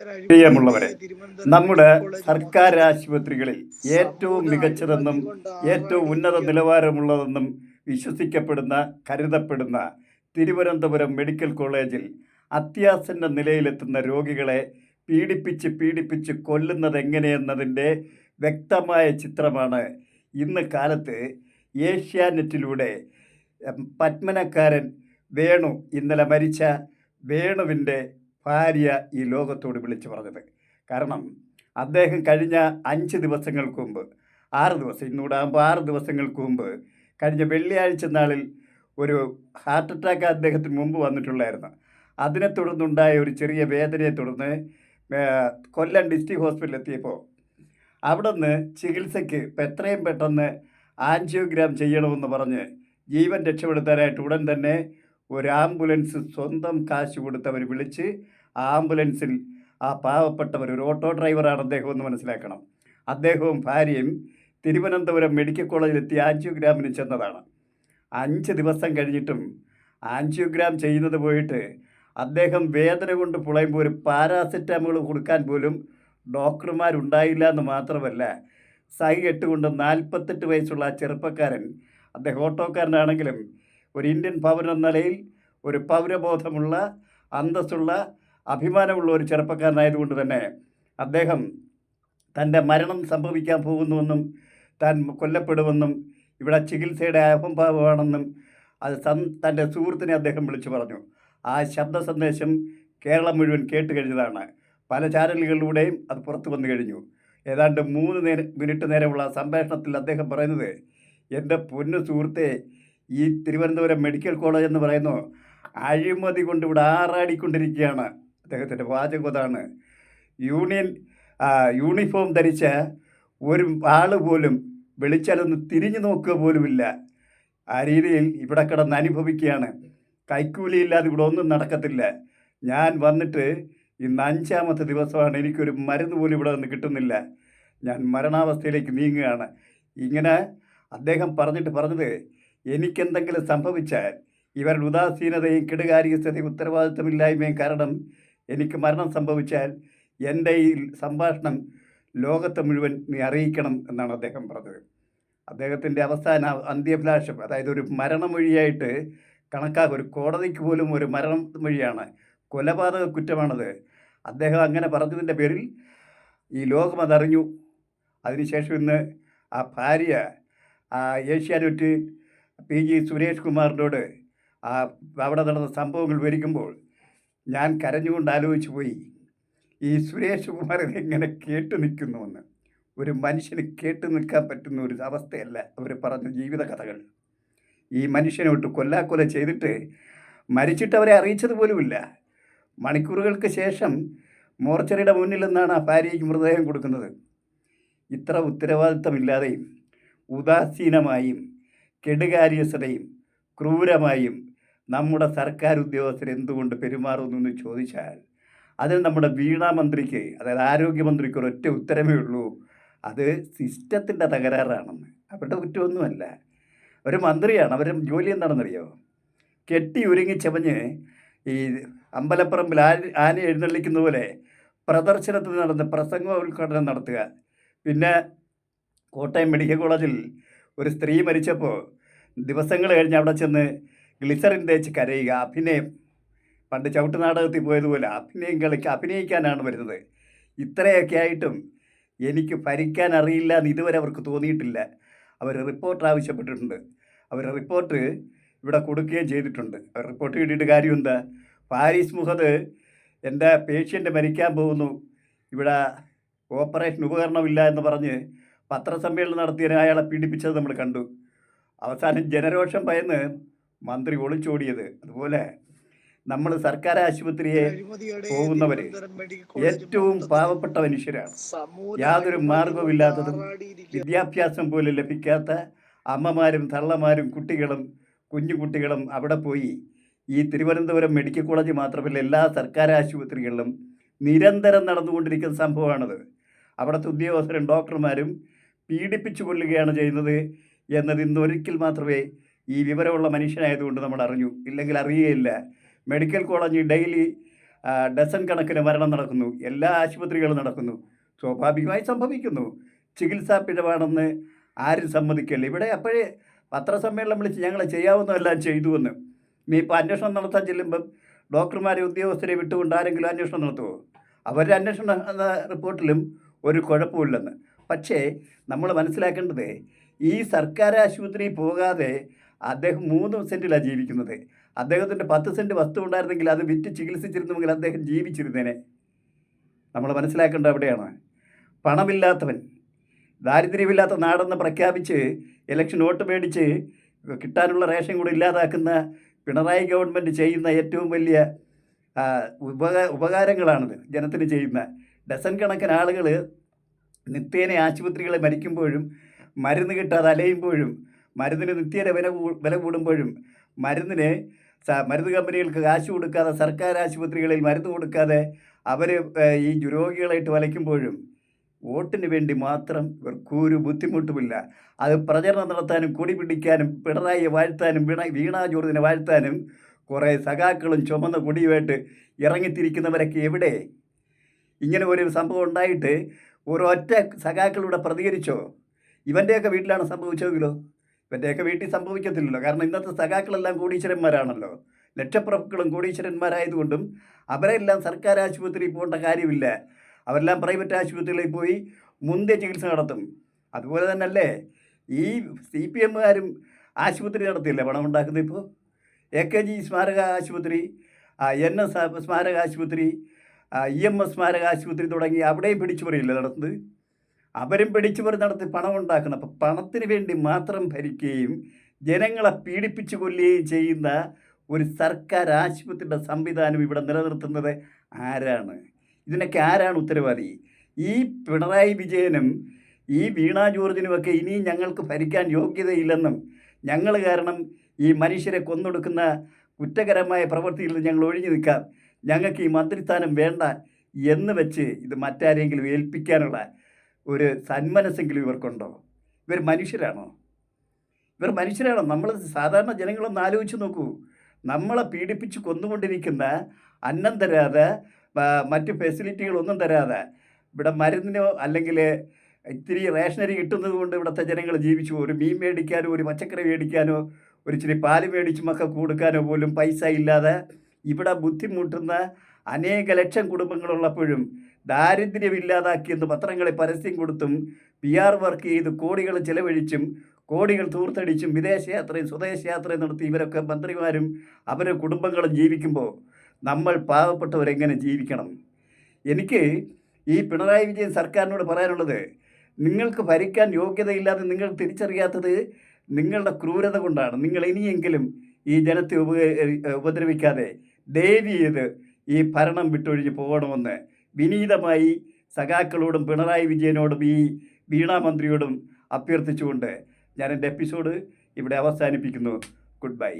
പ്രിയമുള്ളവരെ നമ്മുടെ സർക്കാർ ആശുപത്രികളിൽ ഏറ്റവും മികച്ചതെന്നും ഏറ്റവും ഉന്നത നിലവാരമുള്ളതെന്നും വിശ്വസിക്കപ്പെടുന്ന കരുതപ്പെടുന്ന തിരുവനന്തപുരം മെഡിക്കൽ കോളേജിൽ അത്യാസന്ന നിലയിലെത്തുന്ന രോഗികളെ പീഡിപ്പിച്ച് പീഡിപ്പിച്ച് കൊല്ലുന്നത് എങ്ങനെയെന്നതിന്റെ വ്യക്തമായ ചിത്രമാണ് ഇന്ന് കാലത്ത് ഏഷ്യാനെറ്റിലൂടെ പത്മനക്കാരൻ വേണു ഇന്നലെ മരിച്ച വേണുവിന്റെ ഭാര്യ ഈ ലോകത്തോട് വിളിച്ചു പറഞ്ഞത്. കാരണം അദ്ദേഹം കഴിഞ്ഞ അഞ്ച് ദിവസങ്ങൾക്ക് മുമ്പ് ആറ് ദിവസം ഇന്നൂടാകുമ്പോൾ ആറ് ദിവസങ്ങൾക്ക് മുമ്പ് കഴിഞ്ഞ വെള്ളിയാഴ്ച നാളിൽ ഒരു ഹാർട്ട് അറ്റാക്ക് അദ്ദേഹത്തിന് മുമ്പ് വന്നിട്ടുള്ളായിരുന്നു. അതിനെ തുടർന്നുണ്ടായ ഒരു ചെറിയ വേദനയെ തുടർന്ന് കൊല്ലം ഡിസ്ട്രിക്ട് ഹോസ്പിറ്റലിൽ എത്തിയപ്പോൾ അവിടെ നിന്ന് ചികിത്സയ്ക്ക് ഇപ്പം എത്രയും പെട്ടെന്ന് ആൻജിയോഗ്രാം ചെയ്യണമെന്ന് പറഞ്ഞ് ജീവൻ രക്ഷപ്പെടുത്താനായിട്ട് ഉടൻ തന്നെ ഒരു ആംബുലൻസ് സ്വന്തം കാശ് കൊടുത്തവർ വിളിച്ച് ആംബുലൻസിൽ ആ പാവപ്പെട്ടവർ ഒരു ഓട്ടോ ഡ്രൈവറാണ് അദ്ദേഹം എന്ന് മനസ്സിലാക്കണം. അദ്ദേഹവും ഭാര്യയും തിരുവനന്തപുരം മെഡിക്കൽ കോളേജിലെത്തി ആൻജിയോഗ്രാമിന് ചെന്നതാണ്. അഞ്ച് ദിവസം കഴിഞ്ഞിട്ടും ആൻജിയോഗ്രാം ചെയ്യുന്നത് പോയിട്ട് അദ്ദേഹം വേദന കൊണ്ട് പുളയുമ്പോൾ ഒരു പാരാസെറ്റാമോൾ കൊടുക്കാൻ പോലും ഡോക്ടർമാരുണ്ടായില്ല എന്ന് മാത്രമല്ല സൈ കെട്ടുകൊണ്ട് നാൽപ്പത്തെട്ട് വയസ്സുള്ള ആ ചെറുപ്പക്കാരൻ അദ്ദേഹം ഓട്ടോക്കാരനാണെങ്കിലും ഒരു ഇന്ത്യൻ പൗരൻ എന്ന നിലയിൽ ഒരു പൗരബോധമുള്ള അന്തസ്സുള്ള അഭിമാനമുള്ള ഒരു ചെറുപ്പക്കാരനായതുകൊണ്ട് തന്നെ അദ്ദേഹം തന്റെ മരണം സംഭവിക്കാൻ പോകുന്നുവെന്നും താൻ കൊല്ലപ്പെടുമെന്നും ഇവിടെ ചികിത്സയുടെ അഹംഭാവമാണെന്നും അത് സൻ തന്റെ സുഹൃത്തിനെ അദ്ദേഹം വിളിച്ചു പറഞ്ഞു. ആ ശബ്ദ സന്ദേശം കേരളം മുഴുവൻ കേട്ട് കഴിഞ്ഞതാണ്. പല ചാനലുകളിലൂടെയും അത് പുറത്തു വന്നു കഴിഞ്ഞു. ഏതാണ്ട് മൂന്ന് നേരം മിനിറ്റ് നേരമുള്ള സംഭാഷണത്തിൽ അദ്ദേഹം പറയുന്നത് എന്റെ പൊന്നു സുഹൃത്തെ ഈ തിരുവനന്തപുരം മെഡിക്കൽ കോളേജ് എന്ന് പറയുന്നു അഴിമതി കൊണ്ട് ഇവിടെ ആറാടിക്കൊണ്ടിരിക്കുകയാണ്. അദ്ദേഹത്തിന്റെ വാചകം അതാണ്. യൂണിയൻ യൂണിഫോം ധരിച്ച ഒരു ആൾ പോലും വിളിച്ചാലൊന്ന് തിരിഞ്ഞു നോക്കുക പോലുമില്ല. ആ രീതിയിൽ ഇവിടെ കിടന്ന് അനുഭവിക്കുകയാണ്. കൈക്കൂലിയില്ലാതെ ഇവിടെ ഒന്നും നടക്കത്തില്ല. ഞാൻ വന്നിട്ട് ഇന്ന് അഞ്ചാമത്തെ ദിവസമാണ്. എനിക്കൊരു മരുന്ന് പോലും ഇവിടെ നിന്ന് കിട്ടുന്നില്ല. ഞാൻ മരണാവസ്ഥയിലേക്ക് നീങ്ങുകയാണ്. ഇങ്ങനെ അദ്ദേഹം പറഞ്ഞിട്ട് പറഞ്ഞത് എനിക്കെന്തെങ്കിലും സംഭവിച്ചാൽ ഇവരുടെ ഉദാസീനതയും കെടുകാര്യസ്ഥതയും ഉത്തരവാദിത്വമില്ലായ്മയും കാരണം എനിക്ക് മരണം സംഭവിച്ചാൽ എന്റെ ഈ സംഭാഷണം ലോകത്തെ മുഴുവൻ നീ അറിയിക്കണം എന്നാണ് അദ്ദേഹം പറഞ്ഞത്. അദ്ദേഹത്തിന്റെ അവസാന അന്ത്യഭിലാഷം അതായത് ഒരു മരണമൊഴിയായിട്ട് കണക്കാക്കും ഒരു കോടതിക്ക് പോലും ഒരു മരണം മൊഴിയാണ് കൊലപാതക കുറ്റമാണത്. അദ്ദേഹം അങ്ങനെ പറഞ്ഞതിന്റെ പേരിൽ ഈ ലോകം അതറിഞ്ഞു. അതിനുശേഷം ഇന്ന് ആ ഭാര്യ ഏഷ്യാനെറ്റ് പി ജി സുരേഷ് കുമാറിനോട് ആ അവിടെ നടന്ന സംഭവങ്ങൾ വരിക്കുമ്പോൾ ഞാൻ കരഞ്ഞുകൊണ്ട് ആലോചിച്ചു പോയി. ഈ സുരേഷ് കുമാർ ഇതെങ്ങനെ കേട്ടു നിൽക്കുന്നുവെന്ന്. ഒരു മനുഷ്യന് കേട്ടു നിൽക്കാൻ പറ്റുന്ന ഒരു അവസ്ഥയല്ല അവർ പറഞ്ഞ ജീവിത കഥകൾ. ഈ മനുഷ്യനെ വിട്ട് കൊല്ലാക്കൊല ചെയ്തിട്ട് മരിച്ചിട്ട് അവരെ അറിയിച്ചത് പോലുമില്ല. മണിക്കൂറുകൾക്ക് ശേഷം മോർച്ചറിയുടെ മുന്നിൽ നിന്നാണ് ആ ഭാര്യയ്ക്ക് മൃതദേഹം കൊടുക്കുന്നത്. ഇത്ര ഉത്തരവാദിത്തമില്ലാതെയും ഉദാസീനമായും കെടുകാര്യസ്ഥതയും ക്രൂരമായും നമ്മുടെ സർക്കാർ ഉദ്യോഗസ്ഥർ എന്തുകൊണ്ട് പെരുമാറുന്നു എന്ന് ചോദിച്ചാൽ അതിന് നമ്മുടെ വീണാ മന്ത്രിക്ക് അതായത് ആരോഗ്യമന്ത്രിക്ക് ഒരൊറ്റ ഉത്തരമേ ഉള്ളൂ. അത് സിസ്റ്റത്തിന്റെ തകരാറാണെന്ന്. അവരുടെ കുറ്റമൊന്നുമല്ല. ഒരു മന്ത്രിയാണ്. അവർ ജോലി എന്താണെന്നറിയോ? കെട്ടി ഒരുങ്ങി ചമഞ്ഞ് ഈ അമ്പലപ്പറമ്പിൽ ആന ആന എഴുന്നള്ളിക്കുന്ന പോലെ പ്രദർശനത്തിൽ നടന്ന് പ്രസംഗ ഉദ്ഘാടനം നടത്തുക. പിന്നെ കോട്ടയം മെഡിക്കൽ കോളേജിൽ ഒരു സ്ത്രീ മരിച്ചപ്പോൾ ദിവസങ്ങൾ കഴിഞ്ഞ് അവിടെ ചെന്ന് ഗ്ലിസറിൻ തേച്ച് കരയുക. അഭിനയം. പണ്ട് ചവിട്ട് നാടകത്തിൽ പോയതുപോലെ അഭിനയം കളിക്ക് അഭിനയിക്കാനാണ് വരുന്നത്. ഇത്രയൊക്കെ ആയിട്ടും എനിക്ക് ഭരിക്കാൻ അറിയില്ല എന്ന് ഇതുവരെ അവർക്ക് തോന്നിയിട്ടില്ല. അവർ റിപ്പോർട്ട് ആവശ്യപ്പെട്ടിട്ടുണ്ട്. അവർ റിപ്പോർട്ട് ഇവിടെ കൊടുക്കുകയും ചെയ്തിട്ടുണ്ട്. അവർ റിപ്പോർട്ട് കിട്ടിയിട്ട് കാര്യം എന്താ? പാരീസ് മുഹദ് എന്റെ പേഷ്യന്റ് മരിക്കാൻ പോകുന്നു. ഇവിടെ ഓപ്പറേഷൻ ഉപകരണമില്ല എന്ന് പറഞ്ഞ് പത്രസമ്മേളനം നടത്തിയ അയാളെ പീഡിപ്പിച്ചത് നമ്മൾ കണ്ടു. അവസാനം ജനരോഷം ഭയന്ന് മന്ത്രി ഒളിച്ചോടിയത്. അതുപോലെ നമ്മൾ സർക്കാർ ആശുപത്രിയെ പോകുന്നവര് ഏറ്റവും പാവപ്പെട്ട മനുഷ്യരാണ്. യാതൊരു മാർഗവുമില്ലാത്തതും വിദ്യാഭ്യാസം പോലും ലഭിക്കാത്ത അമ്മമാരും തള്ളമാരും കുട്ടികളും കുഞ്ഞുകുട്ടികളും അവിടെ പോയി. ഈ തിരുവനന്തപുരം മെഡിക്കൽ കോളേജ് മാത്രമല്ല എല്ലാ സർക്കാർ ആശുപത്രികളിലും നിരന്തരം നടന്നുകൊണ്ടിരിക്കുന്ന സംഭവമാണത്. അവിടുത്തെ ഉദ്യോഗസ്ഥരും ഡോക്ടർമാരും പീഡിപ്പിച്ചു കൊല്ലുകയാണ് ചെയ്യുന്നത് എന്നത് ഇന്നൊരിക്കൽ മാത്രമേ ഈ വിവരമുള്ള മനുഷ്യനായതുകൊണ്ട് നമ്മൾ അറിഞ്ഞു. ഇല്ലെങ്കിൽ അറിയുകയില്ല മെഡിക്കൽ കോളേജിൽ ഡെയിലി ഡസൻ കണക്കിന് മരണം നടക്കുന്നു. എല്ലാ ആശുപത്രികളും നടക്കുന്നു. സ്വാഭാവികമായി സംഭവിക്കുന്നു. ചികിത്സാ പിഴവാണെന്ന് ആരും സമ്മതിക്കില്ല. ഇവിടെ അപ്പോഴേ പത്രസമ്മേളനം വിളിച്ച് ഞങ്ങൾ ചെയ്യാവുന്നതെല്ലാം ചെയ്തുവെന്ന്. നീ ഇപ്പോൾ അന്വേഷണം നടത്താൻ ചെല്ലുമ്പം ഡോക്ടർമാരെ ഉദ്യോഗസ്ഥരെ വിട്ടുകൊണ്ട് ആരെങ്കിലും അന്വേഷണം നടത്തുമോ അവരുടെ അന്വേഷണ റിപ്പോർട്ടിലും ഒരു കുഴപ്പമില്ലെന്ന്. പക്ഷേ നമ്മൾ മനസ്സിലാക്കേണ്ടത് ഈ സർക്കാർ ആശുപത്രിയിൽ പോകാതെ അദ്ദേഹം മൂന്ന് സെന്റിലാണ് ജീവിക്കുന്നത്. അദ്ദേഹത്തിന്റെ പത്ത് സെന്റ് വസ്തു ഉണ്ടായിരുന്നെങ്കിൽ അത് വിറ്റ് ചികിത്സിച്ചിരുന്നുവെങ്കിൽ അദ്ദേഹം ജീവിച്ചിരുന്നേനെ. നമ്മൾ മനസ്സിലാക്കേണ്ടത് അവിടെയാണ്. പണമില്ലാത്തവൻ ദാരിദ്ര്യമില്ലാത്ത നാടെന്ന് പ്രഖ്യാപിച്ച് ഇലക്ഷൻ വോട്ട് മേടിച്ച് കിട്ടാനുള്ള റേഷൻ കൂടി ഇല്ലാതാക്കുന്ന പിണറായി ഗവൺമെന്റ് ചെയ്യുന്ന ഏറ്റവും വലിയ ഉപകാ ഉപകാരങ്ങളാണിത്. ജനത്തിന് ചെയ്യുന്ന ഡസൻ കണക്കിന് ആളുകൾ നിത്യേന ആശുപത്രികളെ മരിക്കുമ്പോഴും മരുന്ന് കിട്ടാതെ അലയുമ്പോഴും മരുന്നിന് നിത്യേന വില വില കൂടുമ്പോഴും മരുന്നിന് മരുന്ന് കമ്പനികൾക്ക് കാശ് കൊടുക്കാതെ സർക്കാർ ആശുപത്രികളിൽ മരുന്ന് കൊടുക്കാതെ അവർ ഈ രോഗികളായിട്ട് വലയ്ക്കുമ്പോഴും വോട്ടിന് വേണ്ടി മാത്രം ഇവർക്കൊരു ബുദ്ധിമുട്ടുമില്ല. അത് പ്രചരണം നടത്താനും കൊടി പിടിക്കാനും പിണറായിയെ വാഴ്ത്താനും വീണ വീണാ ജോർജിനെ വാഴ്ത്താനും കുറേ സഖാക്കളും ചുമന്ന കൊടിയുമായിട്ട് ഇറങ്ങിത്തിരിക്കുന്നവരൊക്കെ എവിടെ? ഇങ്ങനെ ഒരു സംഭവം ഉണ്ടായിട്ട് ഒരൊറ്റ സഖാക്കളിവിടെ പ്രതികരിച്ചോ? ഇവന്റെയൊക്കെ വീട്ടിലാണ് സംഭവിച്ചതെങ്കിലോ? ഇവന്റെയൊക്കെ വീട്ടിൽ സംഭവിക്കത്തില്ലല്ലോ. കാരണം ഇന്നത്തെ സഖാക്കളെല്ലാം കോടീശ്വരന്മാരാണല്ലോ. ലക്ഷപ്രഭുക്കളും കോടീശ്വരന്മാരായതുകൊണ്ടും അവരെല്ലാം സർക്കാർ ആശുപത്രിയിൽ പോകേണ്ട കാര്യമില്ല. അവരെല്ലാം പ്രൈവറ്റ് ആശുപത്രികളിൽ പോയി മുന്തിയ ചികിത്സ നടത്തും. അതുപോലെ തന്നെയല്ലേ ഈ സി പി എമ്മുകാരും ആശുപത്രി നടത്തിയില്ലേ പണം ഉണ്ടാക്കുന്നത് ഇപ്പോൾ? എ കെ ജി സ്മാരക ആശുപത്രി എൻ എസ് സ്മാരക ആശുപത്രി ഇ എം എസ് സ്മാരക ആശുപത്രി തുടങ്ങി അവിടെയും പിടിച്ചുപറിയില്ല നടത്തുന്നത് അവരും പിടിച്ചുപറി നടത്തി പണം ഉണ്ടാക്കുന്ന. അപ്പം പണത്തിന് വേണ്ടി മാത്രം ഭരിക്കുകയും ജനങ്ങളെ പീഡിപ്പിച്ചു കൊല്ലുകയും ചെയ്യുന്ന ഒരു സർക്കാർ ആശുപത്രിയുടെ സംവിധാനം ഇവിടെ നിലനിർത്തുന്നത് ആരാണ്? ഇതിനൊക്കെ ആരാണ് ഉത്തരവാദി? ഈ പിണറായി വിജയനും ഈ വീണ ജോർജിനുമൊക്കെ ഇനിയും ഞങ്ങൾക്ക് ഭരിക്കാൻ യോഗ്യതയില്ലെന്നും ഞങ്ങൾ കാരണം ഈ മനുഷ്യരെ കൊന്നൊടുക്കുന്ന കുറ്റകരമായ പ്രവൃത്തിയിൽ നിന്ന് ഞങ്ങൾ ഒഴിഞ്ഞു നിൽക്കാം. ഞങ്ങൾക്ക് ഈ മന്ത്രിസ്ഥാനം വേണ്ട എന്ന് വെച്ച് ഇത് മറ്റാരെങ്കിലും ഏൽപ്പിക്കാനുള്ള ഒരു സന്മനസ്സെങ്കിലും ഇവർക്കുണ്ടോ? ഇവർ മനുഷ്യരാണോ? ഇവർ മനുഷ്യരാണോ? നമ്മൾ സാധാരണ ജനങ്ങളൊന്ന് ആലോചിച്ച് നോക്കൂ. നമ്മളെ പീഡിപ്പിച്ച് കൊന്നുകൊണ്ടിരിക്കുന്ന അന്നം തരാതെ മറ്റ് ഫെസിലിറ്റികളൊന്നും തരാതെ ഇവിടെ മരുന്നിനോ അല്ലെങ്കിൽ ഇത്തിരി റേഷനറി കിട്ടുന്നത് കൊണ്ട് ഇവിടുത്തെ ജനങ്ങൾ ജീവിച്ചു ഒരു മീൻ മേടിക്കാനോ ഒരു പച്ചക്കറി മേടിക്കാനോ ഒരു ഇച്ചിരി പാൽ മേടിച്ചുമൊക്കെ കൊടുക്കാനോ പോലും പൈസ ഇല്ലാതെ ഇവിടെ ബുദ്ധിമുട്ടുന്ന അനേക ലക്ഷം കുടുംബങ്ങളുള്ളപ്പോഴും ദാരിദ്ര്യമില്ലാതാക്കിയെന്ന് പത്രങ്ങളെ പരസ്യം കൊടുത്തും പി ആർ വർക്ക് ചെയ്ത് കോടികൾ ചെലവഴിച്ചും കോടികൾ തൂർത്തടിച്ചും വിദേശയാത്രയും സ്വദേശയാത്രയും നടത്തി ഇവരൊക്കെ മന്ത്രിമാരും അവരുടെ കുടുംബങ്ങളും ജീവിക്കുമ്പോൾ നമ്മൾ പാവപ്പെട്ടവരെങ്ങനെ ജീവിക്കണം? എനിക്ക് ഈ പിണറായി വിജയൻ സർക്കാരിനോട് പറയാനുള്ളത് നിങ്ങൾക്ക് ഭരിക്കാൻ യോഗ്യതയില്ലാതെ നിങ്ങൾ തിരിച്ചറിയാത്തത് നിങ്ങളുടെ ക്രൂരത കൊണ്ടാണ്. നിങ്ങൾ ഇനിയെങ്കിലും ഈ ജനത്തെ ഉപ ഉപദ്രവിക്കാതെ ദയവ് ചെയ്ത് ഈ ഭരണം വിട്ടൊഴിഞ്ഞ് പോകണമെന്ന് വിനീതമായി സഖാക്കളോടും പിണറായി വിജയനോടും ഈ വീണാ മന്ത്രിയോടും അഭ്യർത്ഥിച്ചുകൊണ്ട് ഞാൻ എന്റെ എപ്പിസോഡ് ഇവിടെ അവസാനിപ്പിക്കുന്നു. Good bye.